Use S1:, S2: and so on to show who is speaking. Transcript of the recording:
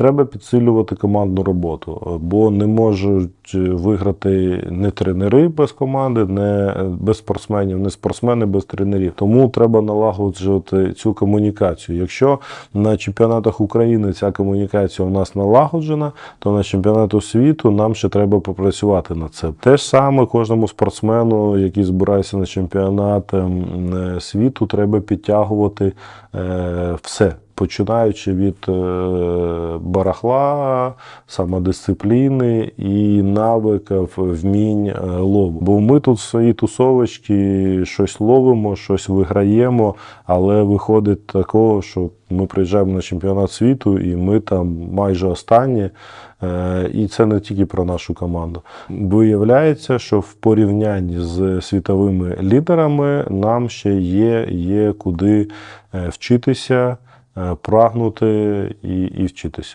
S1: треба підсилювати командну роботу, е, бо не можуть е, виграти не тренери без команди, не е, без спортсменів, не спортсмени без тренерів. Тому треба налагоджувати цю комунікацію. Якщо на чемпіонатах України ця комунікація у нас налагоджена, то на чемпіонату світу нам ще треба попрацювати над це. Те ж саме кожному спортсмену, який збирається на чемпіонат ем, світу, треба підтягувати все. Починаючи від е, барахла, самодисципліни і навиків вмінь е, лову. Бо ми тут в своїй тусовочці щось ловимо, щось виграємо, але виходить такого, що ми приїжджаємо на чемпіонат світу, і ми там майже останні. Е, І це не тільки про нашу команду. Виявляється, що в порівнянні з світовими лідерами нам ще є, є куди вчитися, прагнути і, і вчитися.